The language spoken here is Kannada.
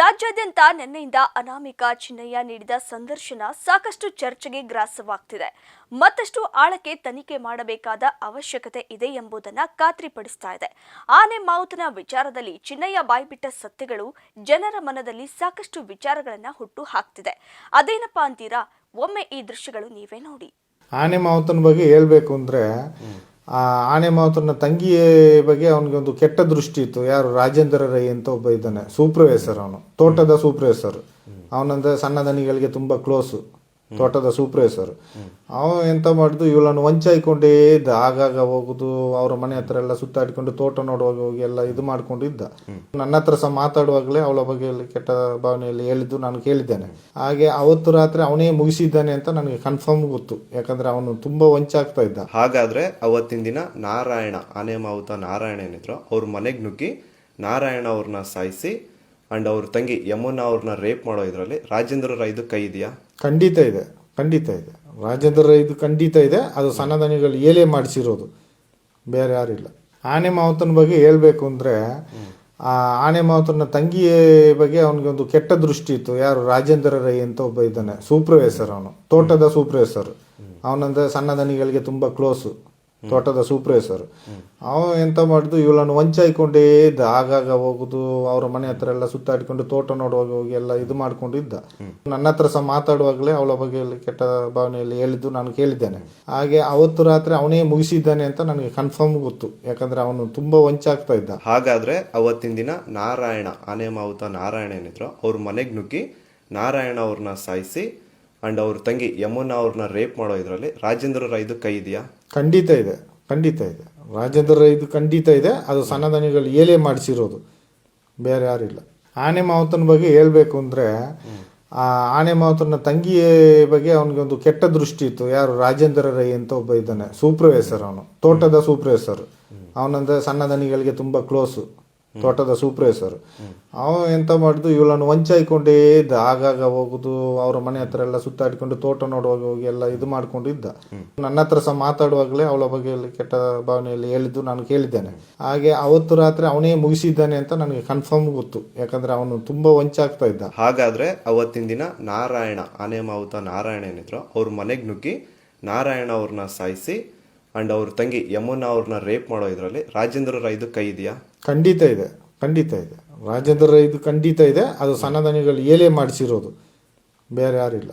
ರಾಜ್ಯಾದ್ಯಂತ ನಿನ್ನೆಯಿಂದ ಅನಾಮಿಕ ಚಿನ್ನಯ್ಯ ನೀಡಿದ ಸಂದರ್ಶನ ಸಾಕಷ್ಟು ಚರ್ಚೆಗೆ ಗ್ರಾಸವಾಗ್ತಿದೆ. ಮತ್ತಷ್ಟು ಆಳಕ್ಕೆ ತನಿಖೆ ಮಾಡಬೇಕಾದ ಅವಶ್ಯಕತೆ ಇದೆ ಎಂಬುದನ್ನ ಖಾತ್ರಿಪಡಿಸ್ತಾ ಇದೆ. ಆನೆ ಮಾವುತನ ವಿಚಾರದಲ್ಲಿ ಚಿನ್ನಯ್ಯ ಬಾಯ್ಬಿಟ್ಟ ಸತ್ಯಗಳು ಜನರ ಮನದಲ್ಲಿ ಸಾಕಷ್ಟು ವಿಚಾರಗಳನ್ನ ಹುಟ್ಟು ಹಾಕ್ತಿದೆ ಅದೇನಪ್ಪಾ ಅಂತೀರಾ? ಒಮ್ಮೆ ಈ ದೃಶ್ಯಗಳು ನೀವೇ ನೋಡಿ. ಆನೆ ಮಾವುತನ ಬಗ್ಗೆ ಹೇಳ್ಬೇಕು ಅಂದರೆ ಆ ಆನೆ ಮಾವುತನ ತಂಗಿಯ ಬಗ್ಗೆ ಅವನಿಗೆ ಒಂದು ಕೆಟ್ಟ ದೃಷ್ಟಿ ಇತ್ತು. ಯಾರು? ರಾಜೇಂದ್ರ ರೈ ಅಂತ ಒಬ್ಬ ಇದ್ದಾನೆ. ಸೂಪರ್ವೈಸರ್ ಅವನು. ತೋಟದ ಸೂಪರ್ವೈಸರ್. ಅವನಂದ್ರೆ ಸಣ್ಣ ದನಿಗಳಿಗೆ ತುಂಬ ಕ್ಲೋಸು ತೋಟದ ಸೂಪ್ರವೈಸರ್ ಅವ ಎಂತ ಮಾಡಿದ್ದು ಇವಳನ್ನು ವಂಚಾಯ್ಕೊಂಡೇ ಇದ್ದ. ಆಗಾಗ ಹೋಗುದು, ಅವ್ರ ಮನೆ ಹತ್ರ ಎಲ್ಲ ಸುತ್ತಾಡಿಕೊಂಡು ತೋಟ ನೋಡುವಾಗ ಹೋಗಿ ಎಲ್ಲ ಇದು ಮಾಡ್ಕೊಂಡು ಇದ್ದ. ನನ್ನ ಹತ್ರ ಸಹ ಮಾತಾಡುವಾಗಲೇ ಅವಳ ಬಗ್ಗೆ ಕೆಟ್ಟ ಭಾವನೆಯಲ್ಲಿ ಹೇಳಿದ್ದು ನಾನು ಕೇಳಿದ್ದೇನೆ. ಹಾಗೆ ಅವತ್ತು ರಾತ್ರಿ ಅವನೇ ಮುಗಿಸಿದ್ದಾನೆ ಅಂತ ನನಗೆ ಕನ್ಫರ್ಮ್ ಗೊತ್ತು. ಯಾಕಂದ್ರೆ ಅವನು ತುಂಬಾ ವಂಚಾಗ್ತಾ ಇದ್ದ. ಹಾಗಾದ್ರೆ ಅವತ್ತಿನ ದಿನ ನಾರಾಯಣ ಆನೆ ಮಾವುತ ನಾರಾಯಣ ಏನಿದ್ರು ಅವ್ರ ಮನೆಗೆ ನುಗ್ಗಿ ನಾರಾಯಣ ಅವ್ರನ್ನ ಸಾಯಿಸಿ ಅಂಡ್ ಅವ್ರ ತಂಗಿ ಯಮುನಾ ಅವ್ರನ್ನ ರೇಪ್ ಮಾಡೋ ಇದರಲ್ಲಿ ರಾಜೇಂದ್ರ ರೈದು ಕೈ ಇದೆಯಾ? ಖಂಡಿತ ಇದೆ ಖಂಡಿತ ಇದೆ. ರಾಜೇಂದ್ರ ರೈದು ಖಂಡಿತ ಇದೆ, ಅದು ಸನ್ನದನಿಗಳು ಏಲೇ ಮಾಡಿಸಿರೋದು. ಬೇರೆ ಯಾರಿಲ್ಲ ಆನೆ ಮಾವುತನ ಬಗ್ಗೆ ಹೇಳಬೇಕು ಅಂದರೆ, ಆ ಆನೆ ಮಾವುತನ ತಂಗಿಯ ಬಗ್ಗೆ ಅವನಿಗೆ ಒಂದು ಕೆಟ್ಟ ದೃಷ್ಟಿ ಇತ್ತು. ಯಾರು? ರಾಜೇಂದ್ರ ರೈ ಅಂತ ಒಬ್ಬ ಇದ್ದಾನೆ, ಸೂಪರ್ವೈಸರ್ ಅವನು, ತೋಟದ ಸೂಪರ್ವೈಸರ್. ಅವನಂದ್ರೆ ಸಣ್ಣ ದನಿಗಳಿಗೆ ತುಂಬ ಕ್ಲೋಸು ತೋಟದ ಸೂಪ್ರೇಸರ್. ಅವ ಎಂತ ಮಾಡಿದ್ದು ಇವಳನ್ನು ವಂಚಾಯ್ಕೊಂಡೇ ಇದ್ದ. ಆಗಾಗ ಹೋಗುದು, ಅವ್ರ ಮನೆ ಹತ್ರ ಎಲ್ಲ ಸುತ್ತಾಡಿಕೊಂಡು ತೋಟ ನೋಡುವಾಗ ಹೋಗಿ ಎಲ್ಲ ಇದು ಮಾಡ್ಕೊಂಡು ಇದ್ದ ನನ್ನ ಹತ್ರ ಸಹ ಮಾತಾಡುವಾಗಲೇ ಅವಳ ಬಗ್ಗೆ ಕೆಟ್ಟ ಭಾವನೆಯಲ್ಲಿ ಹೇಳಿದ್ದು ನಾನು ಕೇಳಿದ್ದೇನೆ. ಹಾಗೆ ಅವತ್ತು ರಾತ್ರಿ ಅವನೇ ಮುಗಿಸಿದ್ದಾನೆ ಅಂತ ನನಗೆ ಕನ್ಫರ್ಮ್ ಗೊತ್ತು. ಯಾಕಂದ್ರೆ ಅವನು ತುಂಬಾ ವಂಚಾಗ್ತಾ ಇದ್ದ. ಹಾಗಾದ್ರೆ ಅವತ್ತಿನ ದಿನ ನಾರಾಯಣ, ಆನೆ ಮಾವುತ ನಾರಾಯಣ ಏನಿದ್ರು ಅವ್ರ ಮನೆಗೆ ನುಗ್ಗಿ ನಾರಾಯಣ ಅವ್ರನ್ನ ಸಾಯಿಸಿ, ಅಂಡ್ ಅವ್ರ ತಂಗಿ ಯಮುನಾ ಅವ್ರನ್ನ ರೇಪ್ ಮಾಡೋ ಇದರಲ್ಲಿ ರಾಜೇಂದ್ರ ರೈದು ಕೈ ಇದೆಯಾ? ಖಂಡಿತ ಇದೆ ಖಂಡಿತ ಇದೆ. ರಾಜೇಂದ್ರ ಇದು ಖಂಡಿತ ಇದೆ, ಅದು ಸಣ್ಣದನಿಗಳು ಏಲೇ ಮಾಡಿಸಿರೋದು. ಬೇರೆ ಯಾರಿಲ್ಲ ಆನೆ ಮಾವುತನ ಬಗ್ಗೆ ಹೇಳಬೇಕು ಅಂದರೆ, ಆ ಆನೆ ಮಾವುತನ ತಂಗಿ ಬಗ್ಗೆ ಅವನಿಗೆ ಒಂದು ಕೆಟ್ಟ ದೃಷ್ಟಿ ಇತ್ತು. ಯಾರು? ರಾಜೇಂದ್ರ ರೈ ಅಂತ ಒಬ್ಬ ಇದ್ದಾನೆ, ಸೂಪ್ರವೈಸರ್ ಅವನು, ತೋಟದ ಸೂಪ್ರವೈಸರ್. ಅವನಂದ್ರೆ ಸಣ್ಣ ದನಿಗಳಿಗೆ ತುಂಬ ಕ್ಲೋಸು ತೋಟದ ಸೂಪ್ರವೈಸರ್ ಅವ ಎಂತ ಮಾಡಿದ್ದು ಇವಳನ್ನು ವಂಚಾಯ್ಕೊಂಡೇ ಇದ್ದ. ಆಗಾಗ ಹೋಗುದು, ಅವ್ರ ಮನೆ ಹತ್ರ ಎಲ್ಲ ಸುತ್ತಾಡಿಕೊಂಡು ತೋಟ ನೋಡುವಾಗ ಹೋಗಿ ಎಲ್ಲ ಇದು ಮಾಡ್ಕೊಂಡು ಇದ್ದ. ನನ್ನ ಹತ್ರ ಸಹ ಮಾತಾಡುವಾಗಲೇ ಅವಳ ಬಗ್ಗೆ ಕೆಟ್ಟ ಭಾವನೆಯಲ್ಲಿ ಹೇಳಿದ್ದು ನಾನು ಕೇಳಿದ್ದೇನೆ. ಹಾಗೆ ಅವತ್ತು ರಾತ್ರಿ ಅವನೇ ಮುಗಿಸಿದ್ದಾನೆ ಅಂತ ನನಗೆ ಕನ್ಫರ್ಮ್ ಗೊತ್ತು. ಯಾಕಂದ್ರೆ ಅವನು ತುಂಬಾ ವಂಚಾಗ್ತಾ ಇದ್ದ. ಹಾಗಾದ್ರೆ ಅವತ್ತಿನ ದಿನ ನಾರಾಯಣ ಆನೆ ಮಾವುತ ನಾರಾಯಣ ಏನಿದ್ರು ಅವ್ರ ಮನೆಗೆ ನುಗ್ಗಿ ನಾರಾಯಣ ಅವ್ರನ್ನ ಸಾಯಿಸಿ ಅಂಡ್ ಅವ್ರ ತಂಗಿ ಯಮುನಾ ಅವ್ರನ್ನ ರೇಪ್ ಮಾಡೋ ಇದರಲ್ಲಿ ರಾಜೇಂದ್ರ ರೈದು ಕೈ ಇದೆಯಾ? ಖಂಡಿತ ಇದೆ ಖಂಡಿತ ಇದೆ. ರಾಜೇಂದ್ರ ರೈದು ಖಂಡಿತ ಇದೆ, ಅದು ಸನಾತನಿಗಳು ಏಲೇ ಮಾಡಿಸಿರೋದು. ಬೇರೆ ಯಾರಿಲ್ಲ